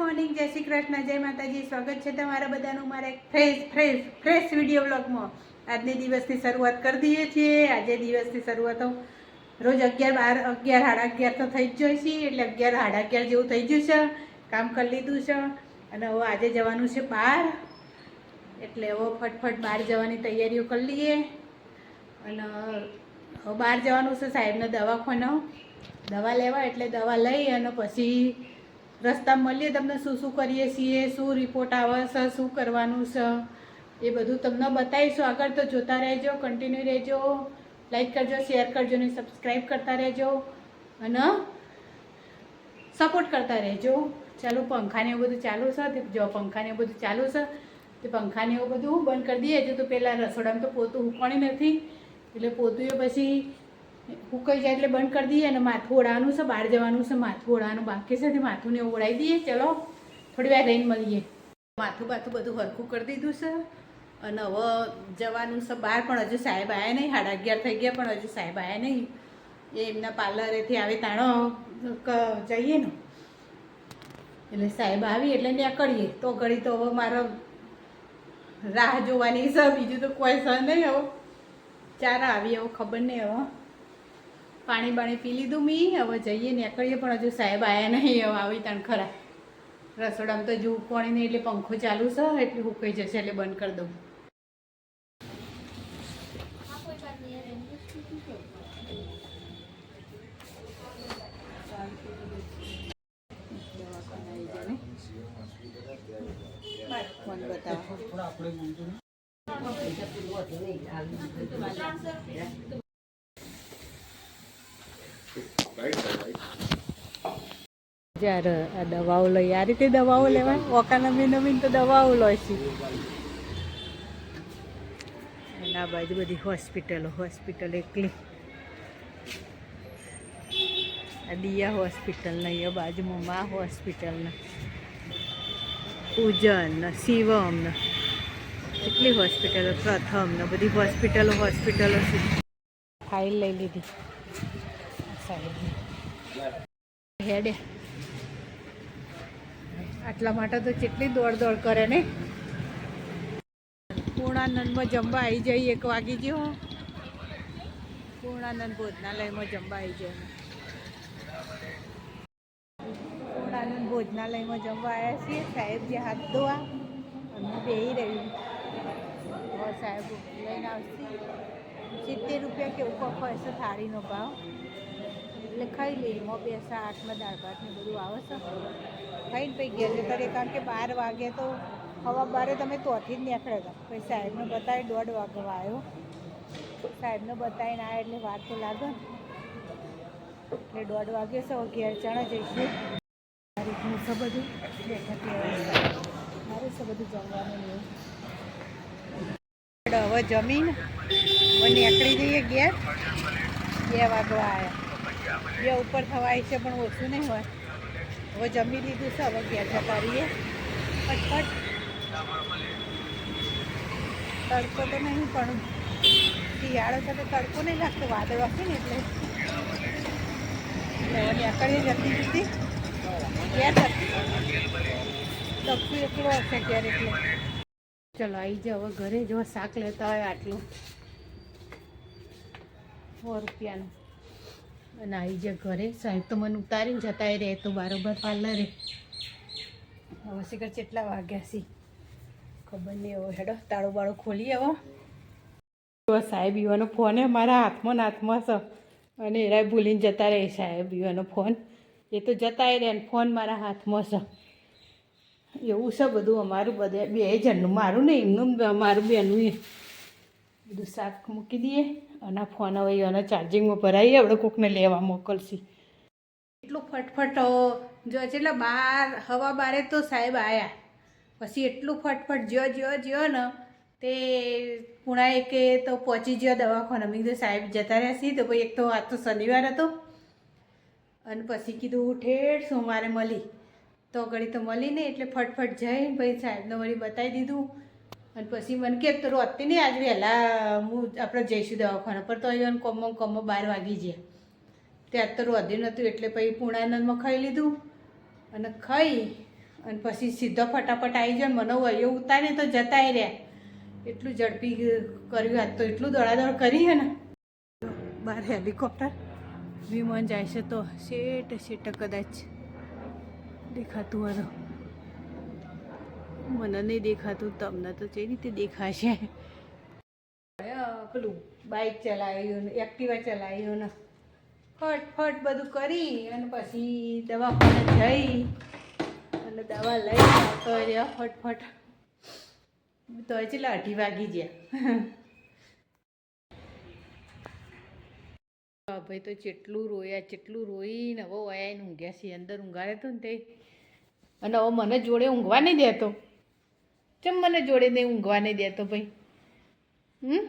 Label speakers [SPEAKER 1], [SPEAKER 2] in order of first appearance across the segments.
[SPEAKER 1] Morning, જય શ્રી કૃષ્ણ, જય માતાજી, સ્વાગત છે તમારા બધાનું મારા ફ્રેશ ફ્રેશ ફ્રેશ વીડિયો બ્લોગમાં આજની દિવસની શરૂઆત કરી દઈએ છીએ. આજે દિવસની શરૂઆતો રોજ અગિયાર બાર, અગિયાર, સાડા અગિયાર તો થઈ જ જાય છે એટલે અગિયાર, સાડા અગિયાર જેવું થઈ ગયું છે. કામ કરી લીધું છે. અને હવે આજે જવાનું છે બહાર. એટલે હવે ફટફટ બહાર જવાની તૈયારીઓ કરી લઈએ. અને બહાર જવાનું છે સાહેબને દવાખાનો. દવા લેવા એટલે દવા લઈ અને પછી રસ્તામાં મળીએ, તમને શું શું કરીએ છીએ, શું રિપોર્ટ આવે છે, શું કરવાનું છે, એ બધું તમને બતાવીશું. આગળ તો જોતા રહેજો કન્ટિન્યુ રહેજો. લાઈક કરજો શેર કરજો ને સબસ્ક્રાઈબ કરતા રહેજો. અને સપોર્ટ કરતા રહેજો. ચાલો, પંખાને એવું બધું ચાલુ છે? જો પંખાને એવું બધું ચાલુ છે, તે પંખાને એવું બધું બંધ કરી દઈએ. હજુ તો પહેલાં રસોડામાં તો પોતું ઉકણી નથી. એટલે પોતું પછી ઉકાઈ જાય એટલે બંધ કરી દઈએ અને માથું ઓળાવાનું છે, બહાર જવાનું છે માથું ઓળાવાનું બાકી છે તે માથુંને ઓળાવી દઈએ. ચલો, થોડી વાર રહીને મળીએ. માથું બાથું બધું હરખું કરી દીધું છે. અને હવે જવાનું છે બહાર, પણ હજુ સાહેબ આવ્યા નહીં. સાડા અગિયાર થઈ ગયા, પણ હજુ સાહેબ આવ્યા નહીં. એ એમના પાર્લરેથી આવે તાણો જઈએ ને. એટલે સાહેબ આવી એટલે નીકળીએ તો ઘડી તો હવે મારો રાહ જોવાની છે. બીજું તો કોઈ સર નહીં હવે. ચાર આવી, હવે ખબર નહીં હવે. પાણી બાણી પી લીધું મી. હવે જઈએ નીકળીએ, પણ હજુ સાહેબ આવ્યા નહીં. હવે આવી તાણ ખરા. રસોડામાં તો જૂ પાણી નહીં, એટલે પંખો ચાલુ છે. એટલે હુકાઈ જશે એટલે બંધ કરી દઉં. ફોન જ્યારે આ દવાઓ લઈ આ રીતે દવાઓ લેવાય ઓકા નવીન નવીન તો દવાઓ લે છે. એના આ બાજુ બધી હોસ્પિટલો હોસ્પિટલ એકલી. આ દિયા હોસ્પિટલ ને અહીંયા બાજુમાં મા હોસ્પિટલ ને. પૂજન ને શિવમ ને. કેટલી હોસ્પિટલો પ્રથમ ને બધી હોસ્પિટલો હોસ્પિટલો છે. ફાઇલ લઈ લીધી. સાહેબ. હેડે. આટલા માટે તો કેટલી દોડ દોડ કરે ને? પૂર્ણાનંદમાં જમવા આવી જઈએ એક વાગી ગયો. પૂર્ણાનંદ ભોજનાલયમાં જમવા આવી જાય પૂર્ણાનંદ ભોજનાલયમાં જમવા આવ્યા છીએ. સાહેબ જે હાથ ધોવા, અમે બેહી રહ્યું. સાહેબ લઈને આવશે. સિત્તેર રૂપિયા કેવું કફ છે થાળીનો ભાવ. એટલે ખાઈ લઈએ. એમાં બે આઠમાં દાળ ભાતને બધું આવે છે. ખાઈને પડી ગયા છે. ત્યારે કારણ કે બાર વાગે તો હવા બારે તમે તોથી જ નીકળ્યા હતા. પછી સાહેબને બતાવી દોઢ વાગે આવ્યો સાહેબને બતાવીને આવ્યા એટલે વાર તો લાગે. એટલે દોઢ વાગે હવે ઘેર ચણા જઈશું. મારી છે બધું. મારે છે બધું જમવાનું એવું. હવે જમીન નીકળી જઈએ ઘેર. બે વાગવા આવ્યા બે ઉપર થવાય છે પણ ઓછું નહીં હોય. હવે જમી લીધું છે, હવે ઘેર જતા ફટફટ. તડકો તો નહીં, પણ શિયાળો સાથે તડકો નહીં લાગતો, વાદળ હશે ને એટલે. એટલે નીકળીએ જતી જતી ઘેર તકતું એકલો હશે ઘેર એટલે. ચલો આવી જાઓ, હવે ઘરે જો શાક લેતા હોય આટલું. સો રૂપિયાનું. અને આવી જાય ઘરે. સાહેબ તો મને ઉતારીને જતા રહે, તો બારોબાર પાર્લરે. હવે શીખર કેટલા વાગ્યા છે? ખબર નહીં હવે. હેડો, તાળો બાળો ખોલી આવો સાહેબ યુવાનો ફોન એ મારા હાથમાં હાથમાં છે. અને એરા ભૂલીને જતા રહે સાહેબ યુવાનો ફોન. એ તો જતા રહે અને ફોન મારા હાથમાં છે. એવું છે બધું અમારું બધે. બે જણનું, મારું નહીં એમનું મારું બેનું બધું શાક મૂકી દઈએ. અને ફોન હવે એના ચાર્જિંગમાં ભરાઈ આપણે કોકને લેવા મોકલશી. એટલું ફટફટ જો એટલે બાર, હવા બારે તો સાહેબ આવ્યા પછી એટલું ફટફટ જ્યો જ્યો જ્યો ને, તે પુણા કે તો પહોંચી ગયો દવાખાને. મેં કીધું, સાહેબ જતા રહ્યા છીએ. તો ભાઈ એક તો આજ તો શનિવાર હતો. અને પછી કીધું ઠેઠ સોમવારે મળી. તો ઘડી તો મળી નહીં, એટલે ફટફટ જઈને પછી સાહેબને વળી બતાવી દીધું. અને પછી મને કે તો રોતી નહીં, આજ વહેલા હું આપણે જઈશું દવાખાના પર તો અહીંયા કોમો કોમો બાર વાગી ગયા. ત્યાં તો રોધ્યું નહોતું, એટલે પછી પૂર્ણાનંદમાં ખાઈ લીધું અને ખાઈ અને પછી સીધો ફટાફટ આવી જાય મને વયો ઉતારીને તો જતાય રહ્યા. એટલું ઝડપી કર્યું, આજ તો એટલું દોડાદોડ કરી હે ને. બહાર હેલિકોપ્ટર, વિમાન જાય છે તો શેટ શેટ કદાચ દેખાતું હતું મને નહીં દેખાતું તમને તો કઈ રીતે દેખાશે? પેલું બાઇક ચલાવ્યું ને એક્ટિવા ચલાવ્યું ને. ફટ ફટ બધું કરી અને પછી દવાખાને જઈ અને દવા લઈ આવતો રહ્યા ફટફટ તો ચેલા અઢી વાગી ગયા. ભાઈ તો જેટલું રોયા જેટલું રોઈને હવે વયા ઊંઘ્યા છે અંદર ઊંઘાડે તો ને તે. અને હવે મને જોડે ઊંઘવા નહીં દેતો. ચમ મને જોડે નહીં ઊંઘવા નહીં દેતો ભાઈ? હમ?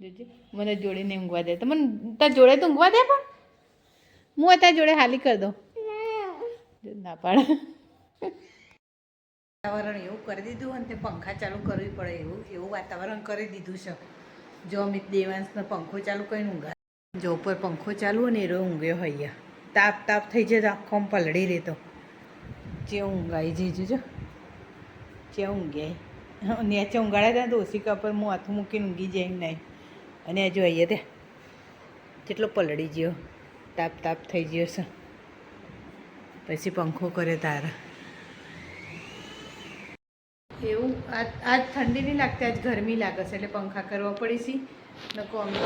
[SPEAKER 1] જોજે, મને જોડે નહીં ઊંઘવા દે તો. મને તાર જોડે તો ઊંઘવા દે પણ. હું તાર જોડે હાલી કરી દઉં. ના પાડે. વાતાવરણ એવું કરી દીધું અને તે પંખા ચાલુ કરવી પડે એવું એવું વાતાવરણ કરી દીધું છે. જો અમિત દેવાંશનો પંખો ચાલુ કરીને ઊંઘા જો ઉપર પંખો ચાલુ હોય ને એરો ઊંઘ્યો હૈયા તાપ તાપ થઈ જાય તો આખો પલળી રહેતો. જે ઊંઘાઈ જઈ જોજો. જે ઊંઘે. નેચે ઊંઘાડે ત્યાં તો ઓછી પર હું હાથું મૂકીને ઊંઘી જાય નહીં અને આ જો અહીંયા ત્યાં કેટલો પલળી ગયો. તાપ તાપ થઈ ગયો છે. પછી પંખો કરે તારા. એવું આજ આજ ઠંડી નહીં લાગતી, આજ ગરમી લાગે છે. એટલે પંખા કરવા પડી છે. નકો આમ તો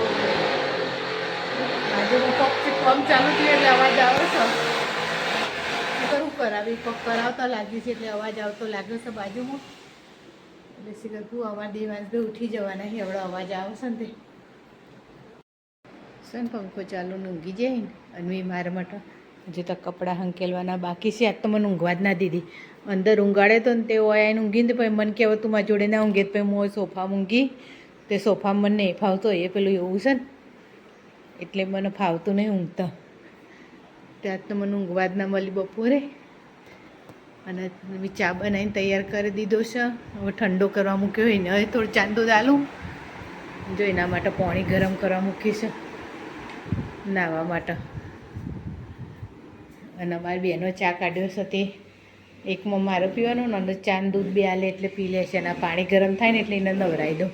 [SPEAKER 1] પગ છે ચાલુ થયું એટલે અવાજ આવે છે. કરાવી પગ કરાવતા લાગ્યું છે એટલે અવાજ આવતો લાગ્યો છે બાજુમાં. એટલે શીખર તું અવાજ દેવાંશ ભાઈ ઉઠી જવાના એવડો અવાજ આવશે ને તે. છે ને પંખો ચાલુ ઊંઘી જાય ને? અને મેં મારા માટે તો કપડાં હંકેલવાના બાકી છે, આજ તો મને ઊંઘવા જ ના દીધી. અંદર ઊંઘાડે તો ને તે ઓયા એને ઊંઘીને પછી મને કહેવાય તું મારા જોડે ના ઊંઘે તો પછી હું સોફામાં ઊંઘી. તે સોફામાં મને નહીં ફાવતો, એ પેલું એવું છે ને. એટલે મને ફાવતું નહીં ઊંઘતા. ત્યાં તો મને ઊંઘવા જ ના મળી બપોરે. અને ચા બનાવીને તૈયાર કરી દીધો છે. હવે ઠંડો કરવા મૂક્યો હોય હવે થોડું ચાંદો દાલું જો એના માટે પાણી ગરમ કરવા મૂકી છે, નાવા માટે. અને અમારી બેનો ચા કાઢ્યો છે તે. એકમાં મારો પીવાનો ને અંદર ચા દૂધ બે આલે એટલે પી લે છે, અને પાણી ગરમ થાય ને એટલે એને નવરાઈ દઉં.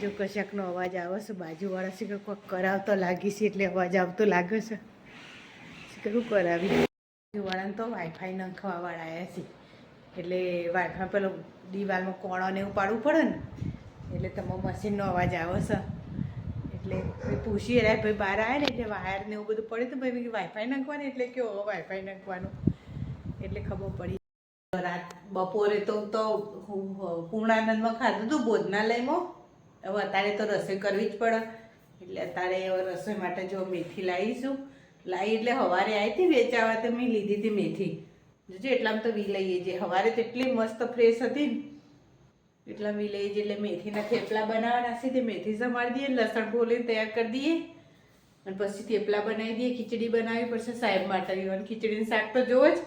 [SPEAKER 1] જો કશાકનો અવાજ આવે છે, બાજુવાળા છે કે કોઈક કરાવતો લાગી છે એટલે અવાજ આવતો લાગે છે. શું કરાવી. બાજુવાળાને તો વાઈફાઈ નંખવાવાળા આવ્યા છે. એટલે વાઈફાઈ પેલો દિવાલમાં કોણો ને એવું પાડવું પડે ને. એટલે તમારો મશીનનો અવાજ આવે છે. એટલે પૂછી રહ્યા, ભાઈ બહાર આવ્યા ને એટલે વાયર ને એવું બધું પડ્યું તો ભાઈ વાઈફાઈ નાખવાનું? એટલે કયો વાઈફાઈ નાખવાનું. એટલે ખબર પડી. રાત બપોરે તો તો પૂર્ણાનંદમાં ખાધું હતું ભોજનાલયમાં. હવે અત્યારે તો રસોઈ કરવી જ પડે. એટલે અત્યારે રસોઈ માટે જો મેથી લાવીશું. લાવી એટલે સવારે આવી હતી, વેચાવા તો મેં લીધી હતી મેથી. જોજો, એટલામાં તો વી લઈએ જે સવારે તો એટલી મસ્ત ફ્રેશ હતી ને. એટલા વી લઈએ એટલે મેથીના થેપલા બનાવવાના છે. તે મેથી સમારી દઈએ, લસણ ફોલીને તૈયાર કરી દઈએ. અને પછી થેપલા બનાવી દઈએ, ખીચડી બનાવવી પડશે સાહેબ માટે યુવાન ખીચડીનું શાક તો જોવો જ.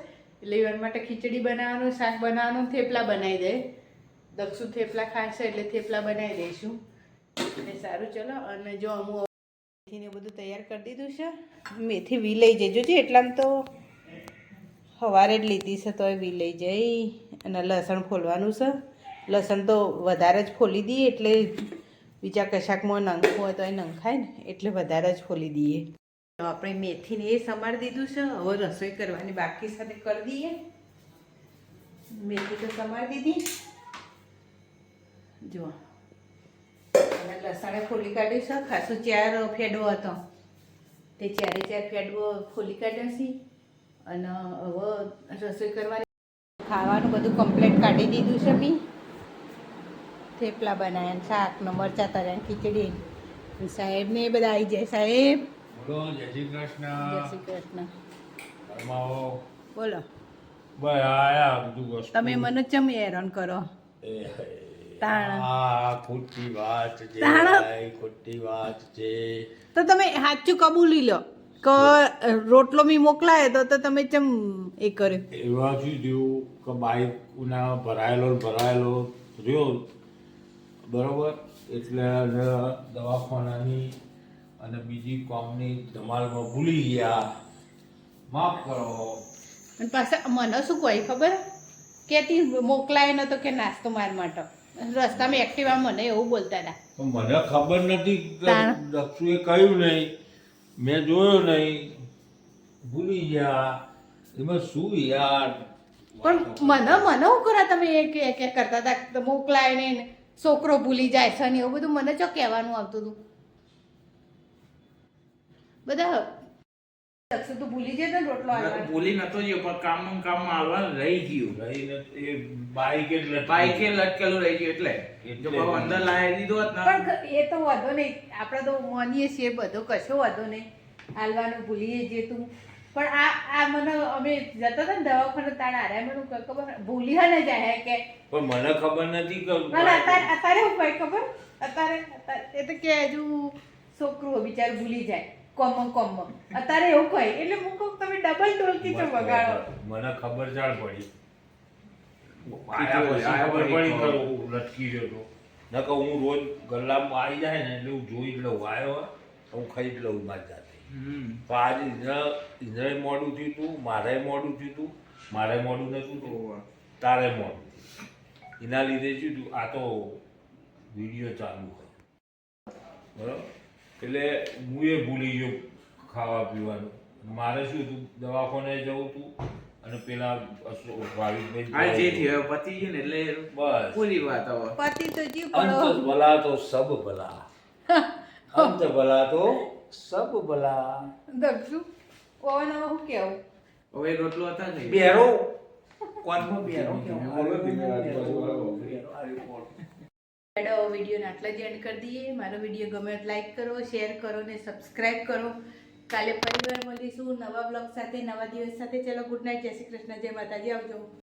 [SPEAKER 1] એટલે યુવાન માટે ખીચડી બનાવવાનું, શાક બનાવવાનું થેપલા બનાવી દે. દક્ષુ થેપલા ખાશે એટલે થેપલા બનાવી દઈશું. એટલે સારું, ચલો. અને જો અમુક મેથીને બધું તૈયાર કરી દીધું છે. મેથી વી લઈ જઈ છે એટલામાં તો સવારે જ લીધી છે તોય વી લઈ જઈ અને લસણ ફોલવાનું છે. લસણ તો વધારે જ ફોલી દઈએ એટલે બીજા કશાકમાં નંખવું હોય તો એ નંખાય ને એટલે વધારે જ ફોલી દઈએ. તો આપણે મેથીને એ સમારી દીધું છે. હવે રસોઈ કરવાની બાકી સાથે કરી દઈએ. મેથી તો સમારી દીધી. જુઓ. અને લસણે ફોલી કાઢીશું ખાસું ચાર ફેડવો હતો. તે ચારે ચાર ફેડવો ફોલી કાઢ્યો છે. અને હવે રસોઈ કરવાની ખાવાનું બધું કમ્પ્લીટ કાઢી દીધું છે બી. થેપલા બનાવ્યા શાક ને મરચાં તર્યા ખીચડી સાહેબ ને એ બધા આવી જાય. સાહેબ?
[SPEAKER 2] બોલો જય શ્રી કૃષ્ણ.
[SPEAKER 1] જય શ્રી કૃષ્ણ. બોલો. તમે મને ચમ હેરાન કરો.
[SPEAKER 2] આ ખોટી વાત છે ખોટી વાત છે.
[SPEAKER 1] તો તમે સાચું કબૂલી લો કે રોટલો મી મોકલાય તો તો તમે ચમ એ કરે
[SPEAKER 2] એવા શું થયું કે બાઈક ઉના ભરાયેલો ને ભરાયેલો રહ્યો. બરોબર? એટલે દવાખાનાની અને બીજી કોમની ધમાલમાં ભૂલી ગયા. માફ કરો.
[SPEAKER 1] અને પાછા મને શું કહે ખબર? કે મોકલાય મોકલાય નતો કે નાસ્તો માર માટે. રસ્તામાં એક્ટિવા મને એવું બોલતા હતા.
[SPEAKER 2] મને ખબર નથી દક્ષુએ કહ્યું નહીં. મેં જોયો નહીં. ભૂલી ગયા. એમાં શું યાર?
[SPEAKER 1] પણ મને મને હું કરો તમે એ કે કે કરતા હતા? મોકલાય ને છોકરો ભૂલી જાય છે ને એવું બધું મને ચો કહેવાનું આવતું હતું. બધા તો ભૂલી જાય રોટલો આલવાનો.
[SPEAKER 3] ભૂલી નતો ગયો પણ કામ કામમાં આવવાનું રહી ગયું
[SPEAKER 2] એ બાઈક
[SPEAKER 3] બાઈકે લટકેલું રહી ગયું એટલે. જો બહુ અંદર લાવી દીધો હોત ને.
[SPEAKER 1] પણ એ તો વાંધો નહીં. આપણે તો માનીએ છીએ બધો કશો વાંધો નહીં. હાલવાનું ભૂલીએ જે તું. પણ આ આ મને અમે જતા હતા ને દવાખાને તાણ આરે મને ખબર ભૂલી હને ને જાય કે.
[SPEAKER 2] પણ મને ખબર નથી કે
[SPEAKER 1] પણ અત્યારે અત્યારે હું ભાઈ ખબર? અત્યારે અત્યારે એ તો કે હજુ છોકરું બિચારું ભૂલી જાય. કોમ કોમ. અત્યારે એવું કહે એટલે હું કહું તમે ડબલ ઢોલકી તો વગાડો.
[SPEAKER 2] મને ખબર જાણ પડી. લટકી ગયો હતો નકર હું રોજ ગલ્લામાં આવી જાય ને એટલે હું જોઈ જ લઉં આવ્યો હું ખાઈ જ લઉં મારી જાતે. તો આજે ઇન્દ્ર ઇન્દ્રએ મોડું થયું હતું મારે મોડું થયું હતું મારે મોડું નતું થયું તારે મોડું એના લીધે શું આ તો વીડિયો ચાલુ હોય. બરાબર? એટલે હું એ ભૂલી ગયો ખાવા પીવાનું મારે શું હતું દવાખાને જવું હતું અને પેલા
[SPEAKER 3] આ જે થયો પતી ગયું ને એટલે
[SPEAKER 2] બસ
[SPEAKER 3] પૂરી વાત હવે
[SPEAKER 1] પતિ તો જીવ
[SPEAKER 2] અંત ભલા તો સબ ભલા અંત ભલા તો સબ ભલા
[SPEAKER 1] દક્ષુ ઓવન હવે હું કેવું
[SPEAKER 3] હવે રોટલો હતા ને
[SPEAKER 2] બેરો કોનમાં બેરો
[SPEAKER 3] રાજુ.
[SPEAKER 1] હેડો વિડીયોને આટલા જ એન્ડ કરી દઈએ. મારો વીડિયો ગમે લાઈક કરો શેર કરો ને સબસ્ક્રાઈબ કરો. કાલે પરિવાર મળીશું નવા બ્લોગ સાથે, નવા દિવસ સાથે. ચલો ગુડ નાઇટ જય શ્રી કૃષ્ણ. જય માતાજી. આવજો.